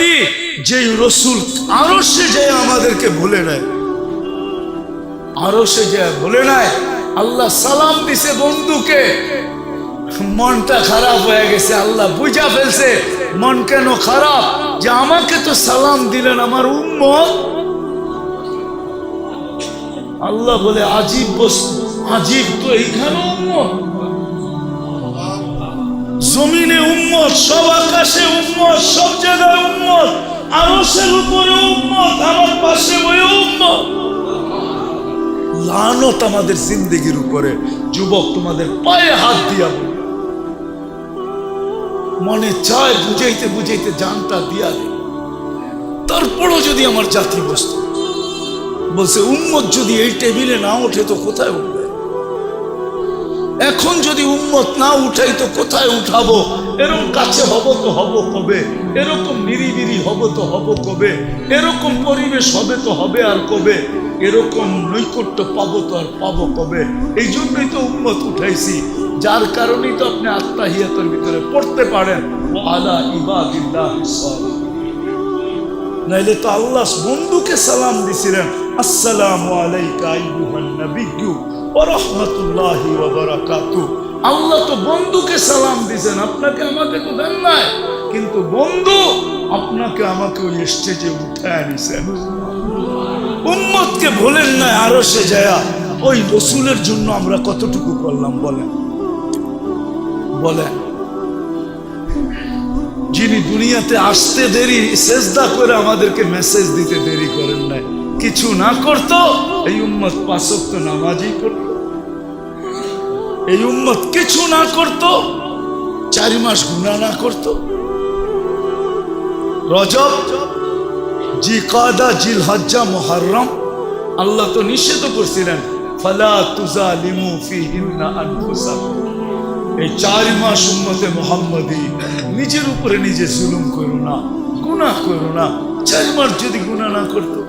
মোহাম্মদী যেই রসুল আরও সে যে আমাদেরকে ভুলে নেয়। আরও সে যে ভুলে নেয়। আল্লাহ সালাম দিছে বন্ধুকে। মনটা খারাপ হয়ে গেছে, আল্লাহ বুঝা ফেলছে। মন কেন খারাপ? যে আমাকে তো সালাম দিলেন আমার উম্মত। আল্লাহ বলে, আজীব বস্তু, আজীব তো এইখানে উম্মত। জমিনে উম্মত, সব আকাশে উম্মত, সব জায়গায় উম্মত আরসের উপরে উম্মত, আমার পাশে বই উম্মত। লানত আমাদের জিন্দগির উপরে, যুবক তোমাদের পায়ে হাত দিয়া মনে চায় বুঝাইতে বুঝাইতে জানটা দিয়া দে। তারপরও যদি আমার জাতি বস্তু। বলছে, উম্মত যদি এই টেবিলে না ওঠে তো কোথায় এখন যদি উম্মত না উঠাই তো কোথায় উঠাবো? এরকম কাছে হব তো হব কবে? এরকম নিরিবিরি হব তো হব কবে? এরকম পরিবেশ হবে তো হবে আর কবে? এরকম নৈকট্য পাবো তো আর পাবো কবে? এই জন্যই তো উম্মত উঠাইছি। যার কারণেই তো আপনি আত্মাহিয়াতের ভিতরে পড়তে পারেন। আলা ইবাদিল্লাহ নাইলে তো আল্লাহ বন্ধুকে সালাম দিছিলেন। আসসালামু আলাইকা আইয়ুহান নাবিয়্যু। রাহমাতুল্লাহি আল্লাহ তো বন্ধুকে সালাম আপনাকে আমাকে তো দেন নাই। কিন্তু বন্ধু আপনাকে আমাকে ওই স্টেজে উঠায় নিছেন উম্মতকে বলেন না আরও সে যায়া ওই রসুলের জন্য আমরা কতটুকু করলাম, বলেন। বলেন। যিনি দুনিয়াতে আসতে দেরি, সেজদা করে আমাদেরকে মেসেজ দিতে দেরি করেন নাই। কিছু না করতো, এই উম্মত পাঁচক তো নামাজই করত। এই উম্মত কিছু না করত, চারি মাস গুণা না করত। রজব জি কাদা জিল হজ্জা মোহারম, আল্লাহ তো নিষেধ করছিলেন, ফালা তুজা লিমু ফি হিন্না এই চার মাস উন্মতে মোহাম্মদী, নিজের উপরে নিজে জুলুম করো না, গুনাহ করো না। চার মাস যদি গুনাহ না করতো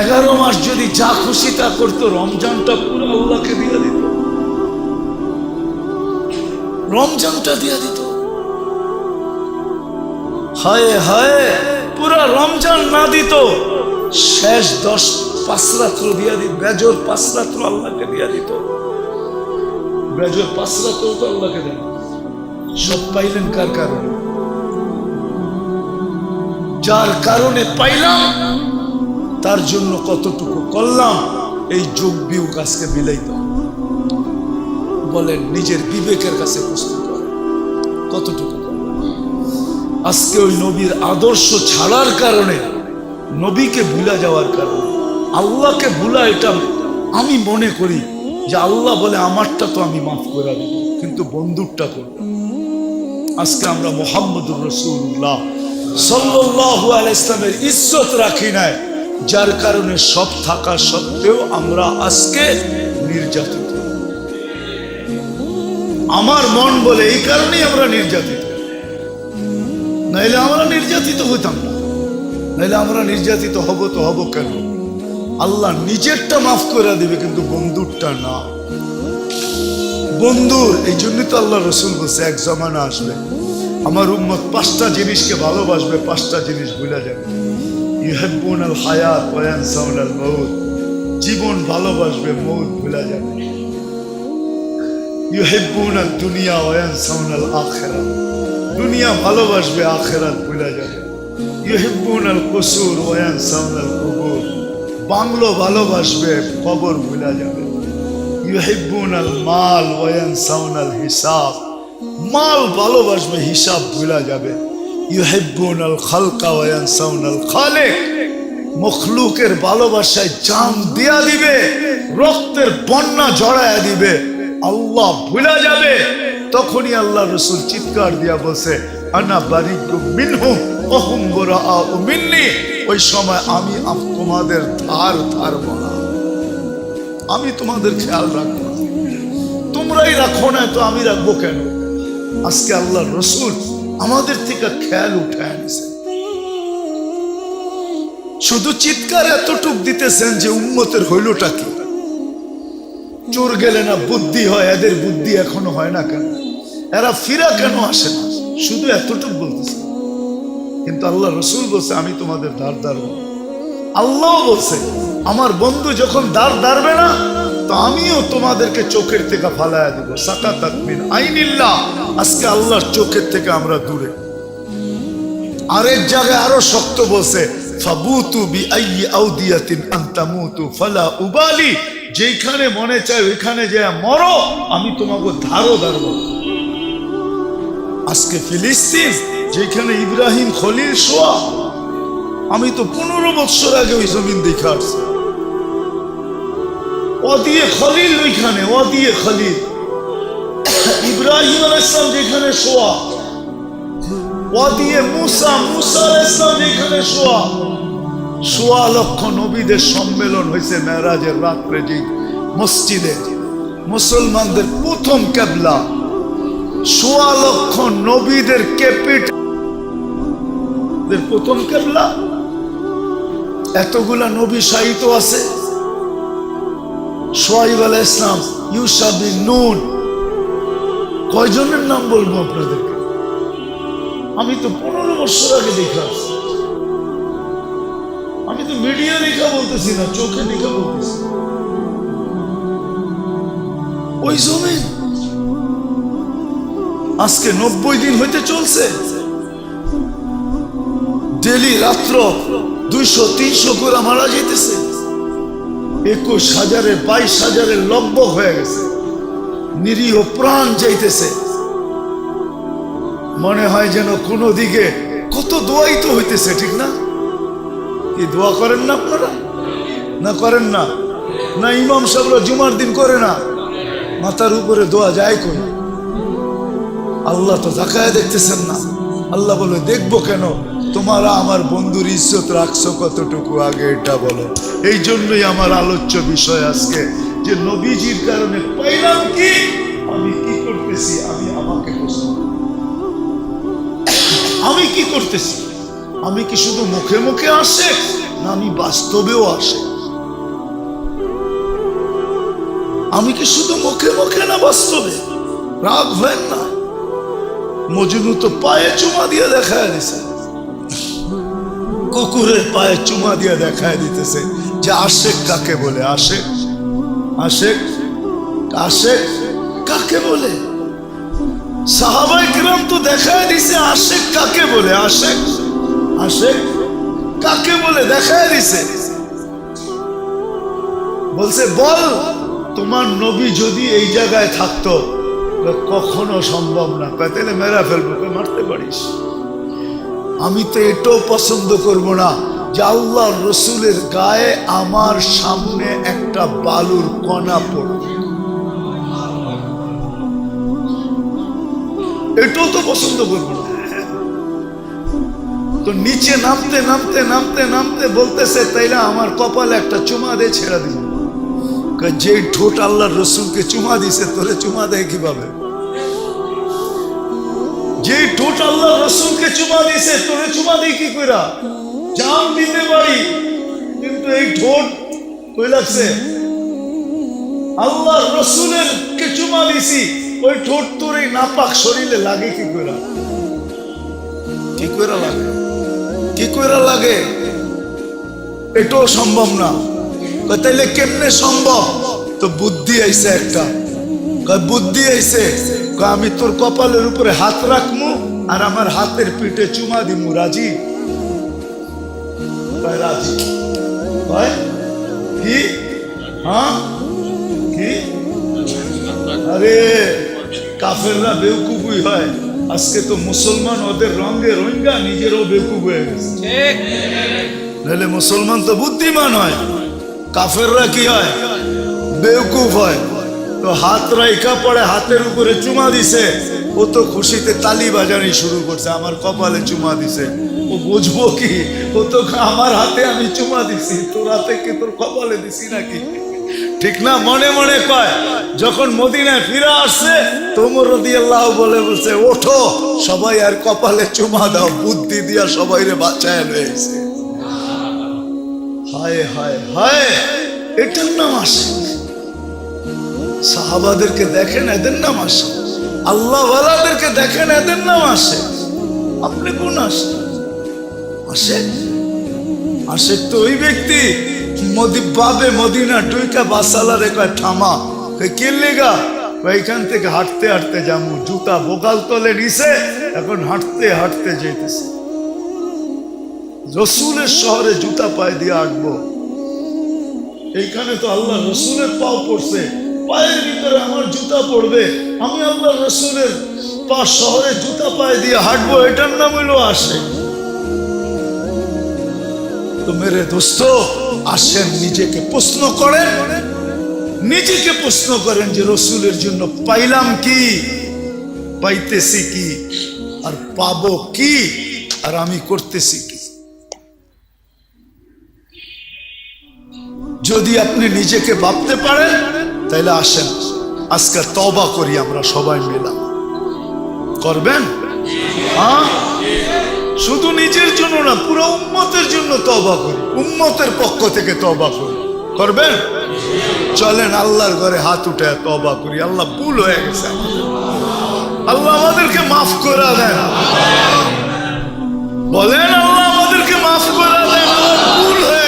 এগারো মাস যদি যা খুশি তা করতো, রমজানটা পুরো আল্লাহকে দিয়ে দিত। রমজানটা দিয়ে দিত। হায় হায়, পুরা রমজান না দিত। শেষ দশ পাঁচ রাত্র দিয়া দিত বেজর পাঁচ রাত্র আল্লাহকে দিয়া দিত। বেজর পাঁচ রাত্র তো আল্লাহকে দেন। সব পাইলেন কার কারণে? যার কারণে পাইলাম তার জন্য কতটুকু করলাম, এই যোগ বিয়োগ আজকে মিলাইত বলেন, নিজের বিবেকের কাছে প্রশ্ন করেন কতটুকু আজকে ওই নবীর আদর্শ ছাড়ার কারণে, নবীকে ভুলা যাওয়ার কারণে, আল্লাহকে ভুলা এটা আমি মনে করি যে আল্লাহ বলে, আমারটা তো আমি মাফ করে দেব, কিন্তু বন্ধুরটা করব। আজকে আমরা মোহাম্মদুর রসুল্লাহ, সাল্লাল্লাহু আলাইহি ইসলামের ইজ্জত রাখি নাই। যার কারণে সব থাকা সত্ত্বেও আমরা আজকে নির্যাতিত। আমার মন বলে এই কারণেই আমরা নির্যাতিত। নাইলে আমরা নির্যাতিত হইতাম না। নাইলে আমরা নির্যাতিত হব তো হব কেন? আল্লাহ নিজেরটা মাফ করে দিবে, কিন্তু বন্ধুরটা না। বন্ধুর এই জন্য তো আল্লাহ রসুল বলছে, এক জমানা আসবে। আমার উম্মত পাঁচটা জিনিসকে ভালোবাসবে, পাঁচটা জিনিস ভুলে যাবে। ইউহেব্বুন আল হায়াত ওয়ানসাউন আল মউত জীবন ভালোবাসবে মৌত ভুলে যাবে। ইউহেব্বুন আল দুনিয়া ওয়ানসাউন আল আখিরাত। দুনিয়া ভালোবাসবে আখেরাত ভুলে যাবে। ইউহিব্বুন আল কুসুর ওয়ানসাউন আল কুবুর। বাংলো ভালোবাসবে কবর ভুলে যাবে। ইউহিব্বুন আল মাল ওয়ানসাউন আল হিসাব। মাল ভালোবাসবে হিসাব ভুলে যাবে। ইউহিব্বুন আল খালকা ওয়ানসাউন আল খালিক। মখলুকের ভালোবাসায় জান দিয়া দিবে, রক্তের বন্যা জড়ায়া দিবে, আল্লাহ ভুলা যাবে। তখনই আল্লাহ রসুল চিৎকার দিয়া আনা মিনহু ওই সময় আমি তোমাদের ধার ধার আমি তোমাদের খেয়াল রাখব তোমরাই রাখো না তো আমি রাখব কেন? আজকে আল্লাহ রসুল আমাদের থেকে খেয়াল উঠে আনছে। শুধু চিৎকার এতটুক দিতেছেন যে উম্মতের হইলটা কি? চোর গেলে না বুদ্ধি হয়, এদের বুদ্ধি এখনও হয় না কেন? এরা ফিরা কেন আসে না? শুধু এতটুক বলতেছে। কিন্তু আল্লাহ রসুল বলছে, আমি তোমাদের দাঁড় দাঁড়ব আল্লাহ বলছে, আমার বন্ধু যখন দাঁড় দাঁড়বে না তো আমিও তোমাদেরকে চোখের থেকে ফালায়া দেবো। সাকা তাকমিন আইনিল্লাহ। আজকে আল্লাহর চোখের থেকে আমরা দূরে। আরেক জায়গায় আরও শক্ত বলছে, ফাবুতু বি আইয়ি আউদিয়াতিন আনতামুতু ফালা উবালি। যেখানে মনে চায় ওইখানে যে মরো, আমি তোমাকে ধারো ধারবো আজকে ফিলিস্তিন যেখানে ইব্রাহিম খলিল শোয়া আমি তো পনেরো বছর আগে ওই জমিন দেখে আসছি। ও দিয়ে খলিল ওইখানে ও দিয়ে খলিল। ইব্রাহিম আল ইসলাম যেখানে শোয়া ও দিয়ে মুসা মুসা আল ইসলাম যেখানে শোয়া সোয়া লক্ষ নবীদের সম্মেলন হয়েছে মেরাজের রাত্রে যে মসজিদে। মুসলমানদের প্রথম কেবলা সোয়া লক্ষ নবীদের ক্যাপিটাল। প্রথম কেবলা, এতগুলা নবী সাহিত্য আছে। সোয়াইব আলাহ ইসলাম ইউসাবিন নুন। কয়জনের নাম বলব আপনাদেরকে? আমি তো পনেরো বছর আগে দেখে আসছি আমি তো মিডিয়া দেখা বলতেছি না, চোখে দেখা বলতেছি। ওই জমি আজকে নব্বই দিন হইতে চলছে। ডেলি রাত্র দুইশো, তিনশো করে মারা যেতেছে একুশ হাজারের বাইশ হাজারের লব্য হয়ে গেছে। নিরীহ প্রাণ যাইতেছে। মনে হয় যেন কোনো দিকে কত দোয়াই তো হইতেছে, ঠিক না? কি দোয়া করেন না আপনারা? না করেন না? না ইমাম সাহেবরা জুমার দিন করে না? মাথার উপরে দোয়া যায় কোন আল্লাহ তো দেখতেছেন না। আল্লাহ বলে, দেখব কেন? তোমারা আমার বন্ধুর ইজ্জত রাখছো কতটুকু আগে এটা বলো। এই জন্যই আমার আলোচ্য বিষয় আজকে যে নবীজির কারণে পাইলাম কি? আমি কি করতেছি? আমি আমাকে প্রশ্ন আমি কি করতেছি? আমি কি শুধু মুখে মুখে আসে, না আমি বাস্তবেও আসে? আমি কি শুধু মুখে মুখে না বাস্তবে? রাগ হয় না? মজনু তো পায়ে চুমা দিয়ে দেখায় দিছে। কুকুরের পায়ে চুমা দিয়ে দেখায় দিতেছে যে আশেক কাকে বলে? আশেক? আশেক? আশেক কাকে বলে? সাহাবাই কিরাম তো দেখায় দিছে কাকে বলে? কাকে বলে? দেখায় দিছে। বলছে, বল, তোমার নবী যদি এই জায়গায় থাকতো কখনো সম্ভব না। পেতেলে মেরা ফেলব। মারতে পারিস। আমি তো এটাও পছন্দ করব না যে আল্লাহ রসুলের গায়ে আমার সামনে একটা বালুর কণা পড়বে। এটাও তো পছন্দ করব না। তো নিচে নামতে নামতে নামতে নামতে বলতেছে, তাইলে আমার কপালে একটা চুমা দিয়ে ছেড়ে দিব। যে ঠোঁট আল্লাহ রসুলকে চুমা দিছে, তোরে চুমা দেয় কীভাবে? যে ঠোঁট আল্লাহ রসুলকে চুমা দিছে তোরে চুমা দেয় কি কইরা? জান দিতে পারি, কিন্তু এই ঠোঁট কই লাগছে? আল্লাহ রসুলের কে চুমা দিছি, ওই ঠোঁট তোর এই নাপাক শরীরে লাগে কি কইরা? কি কইরা লাগে? কি কইরা লাগে? এটাও সম্ভব না। তাইলে কেমনে সম্ভব? তো বুদ্ধি আইছে একটা। বুদ্ধি আইছে। আমি তোর কপালের উপরে হাত রাখমু আর আমার হাতের পিঠে চুমা দিমু রাজি? কি? হ্যাঁ? কি? আরে কাফেররা বেউকুবই হয়। আজকে তো মুসলমান ওদের রঙে রোহিঙ্গা নিজেরও বেউকুব হয়ে গেছে। নাহলে মুসলমান তো বুদ্ধিমান হয়। কাফেররা কি হয়? বেউকুফ হয়। তো হাত রাইখা পড়ে হাতের উপরে চুমা দিছে। ও তো খুশিতে তালি বাজানি শুরু করছে, আমার কপালে চুমা দিছে। ও বুঝব কি? ও তো আমার হাতে আমি চুমা দিছি। তোর হাতে কি তোর কপালে দিছি নাকি? ঠিক না? মনে মনে কয়, যখন মদিনায় ফিরে আসছে তোমর আল্লাহ বলে বলছে, ওঠো, সবাই আর কপালে চুমা দাও, বুদ্ধি দিয়া সবাই রে বাঁচায় রয়েছে। হায় হায় হায়, এটার নাম আসে সাহাবাদেরকে দেখেন, এদের নাম আসে আল্লাহ দেখেন, এদের নাম আসে। আপনি কোন আসে? আশেক আশেক তো ওই ব্যক্তি। মদি বাবে মদিনা টুইকা বাসালারে কয়, থামা কে লেগা কই এখান থেকে হাঁটতে হাঁটতে যাব। জুতা বোকাল তলে নিছে, এখন হাঁটতে হাঁটতে যেতেছে রসুলের শহরে জুতা পায়ে দিয়ে আঁকবো এইখানে তো আল্লাহ রসুলের পাও পড়ছে। পায়ের ভিতরে আমার জুতা পড়বে। আমি আল্লাহ রসুলের পা শহরে জুতা পায়ে দিয়ে হাঁটবো, এটার নাম হইল আসে। তো মেরে দোস্ত আসেন নিজেকে প্রশ্ন করেন। নিজেকে প্রশ্ন করেন যে রসুলের জন্য পাইলাম কি, পাইতেছি কি, আর পাবো কি, আর আমি করতেছি কি। যদি আপনি নিজেকে ভাবতে পারেন তাহলে আসেন, আজকে তবা করি আমরা সবাই মিলা। করবেন? হ্যাঁ? শুধু নিজের জন্য না, পুরো উম্মতের জন্য তবা করি। উম্মতের পক্ষ থেকে তবা করি। করবেন? চলেন, আল্লাহর ঘরে হাত উঠে তবা করি। আল্লাহ ভুল হয়ে গেছে। আল্লাহ আমাদেরকে মাফ করে দেন। বলেন, আল্লাহ আমাদেরকে মাফ করে দেন। ভুল হয়ে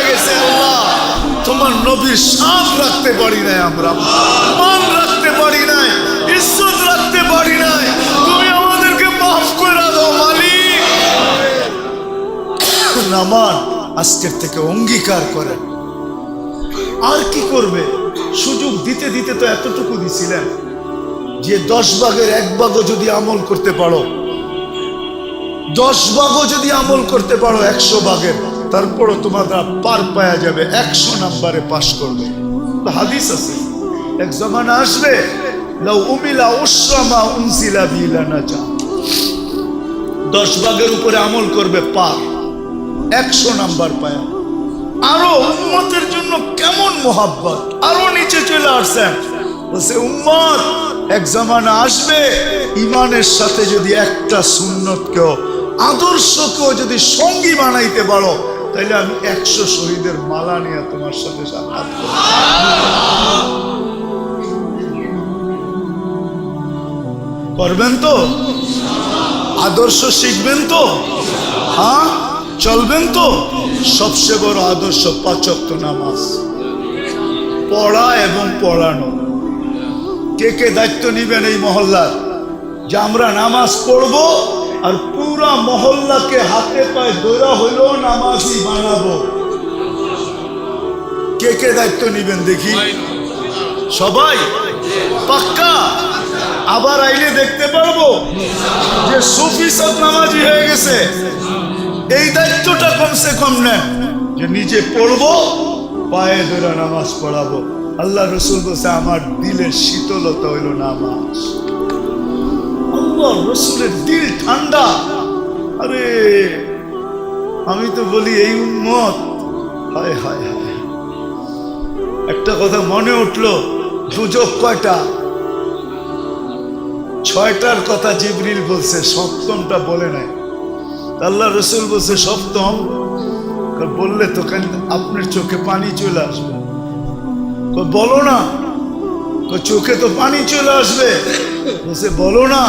তোমার নবীর সাপ রাখতে পারি নাই আমরা। মান রাখতে পারি নাই, ইজ্জত রাখতে পারি নাই। তুমি আমাদেরকে মাফ করে দাও, মালিক। নামান আজকের থেকে অঙ্গীকার করেন। আর কি করবে? সুযোগ দিতে দিতে তো এতটুকু দিছিলেন যে দশ ভাগের এক ভাগও যদি আমল করতে পারো, দশ ভাগও যদি আমল করতে পারো একশো ভাগের তারপরও তোমাদের পার পাওয়া যাবে একশো নাম্বারে পাশ করবে। হাদিস আছে, এক জমানা আসবে উমিলা বিলানা চা দশ ভাগের উপরে আমল করবে পার, একশো নাম্বার আরও উম্মতের জন্য কেমন মোহাব্বত, আরও নিচে চলে আসছেন বলছে, উম্মত, এক জামানা আসবে, ইমানের সাথে যদি একটা সুন্নতকেও, আদর্শকেও যদি সঙ্গী বানাইতে পারো তাহলে আমি একশো শহীদের মালা নিয়ে তোমার সাথে সাক্ষাৎ করব। করবেন তো? আদর্শ শিখবেন তো? হ্যাঁ? চলবেন তো? সবচেয়ে বড় আদর্শ পাচক্ত নামাজ। পড়া এবং পড়ানো। কে কে দায়িত্ব নিবেন এই মহল্লার? যে আমরা নামাজ পড়ব আর পুরা মহল্লাকে হাতে পায়ে দৌড়া হইলেও নামাজই বানাবো। কে কে দায়িত্ব নিবেন দেখি? সবাই? পাক্কা? আবার আইলে দেখতে পারব যে সুফি সব নামাজি হয়ে গেছে। এই দায়িত্বটা কমসে কম নেন। যে নিজে পড়ব, পায়ে ধরে নামাজ পড়াবো। আল্লাহ রসুল বলছে, আমার দিলের শীতলতা হইল নামাজ। আল্লাহ রসুলের দিল ঠান্ডা। আরে, আমি তো বলি এই উন্মত হায় হায় হায় একটা কথা মনে উঠল, দুজক কয়টা? ছয়টার কথা জিবরিল বলছে, সপ্তমটা বলে নাই। আল্লাহ রসুল বলছে, সপ্তম? বললে তো কেন আপনার চোখে পানি চলে আসবে। বলো না। চোখে তো পানি চলে আসবে। বলছে, বলো না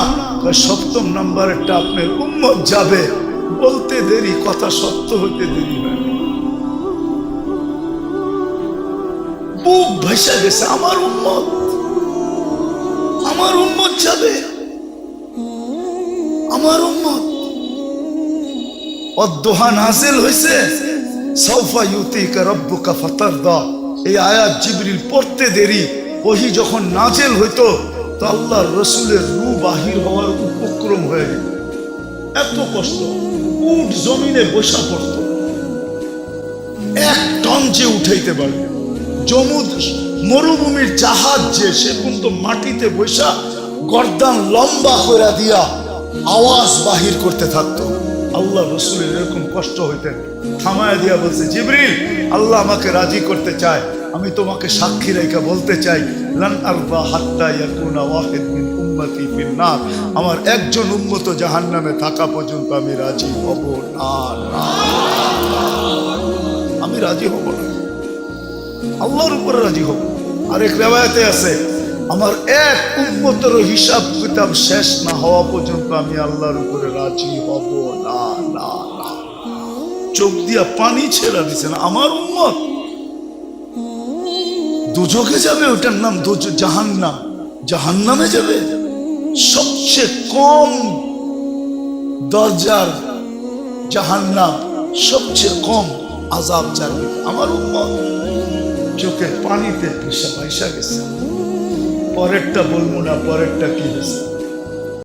সপ্তম নাম্বারেরটা আপনার উম্মত যাবে। বলতে দেরি, কথা সত্য হইতে দেরি। বুক ভেসে গেছে, আমার উম্মত আমার উম্মত যাবে, আমার উম্মত। অদ্দোহা নাজেল হয়েছে সৌফা ইউতিকা রব্বুকা ফাতারদা। এই আয়াত জিবরিল পড়তে দেরি ওহি যখন নাজেল হইতো, তো আল্লাহ রসুলের রু বাহির হওয়ার উপক্রম হয়ে গেল। এত কষ্ট উঠ জমিনে বসা পড়ত। এক টন যে উঠাইতে পারবে জমুদ মরুভূমির জাহাজ যে সে কিন্তু মাটিতে বসা গর্দান লম্বা করে দিয়া আওয়াজ বাহির করতে থাকতো। আল্লাহ রসুলের এরকম কষ্ট হইতেন। থামায় দিয়া বলছে, জিবরিল, আল্লাহ আমাকে রাজি করতে চায়। আমি তোমাকে সাক্ষী রেখা বলতে চাই আমার একজন উম্মত জাহান্নামে থাকা পর্যন্ত আমি রাজি হব না না। আমি রাজি হব না। আল্লাহর উপরে রাজি হব। আরেক রেবায়তে আছে, আমার এক উন্মতের হিসাব কিতাব শেষ না হওয়া পর্যন্ত আমি আল্লাহর উপরে রাজি হব না না না চোখ দিয়া পানি ছেড়া দিছেন আমার উম্মত? দুজকে যাবে, ওটার নাম দুজ, জাহান্নাম। জাহান্নামে যাবে? সবচেয়ে কম দরজার জাহান্নাম, সবচেয়ে কম আজাব যাবে আমার উম্মত চোখের পানিতে পেশা পয়সা গেছে। পরেরটা বলব না, পরেরটা কি হয়েছে?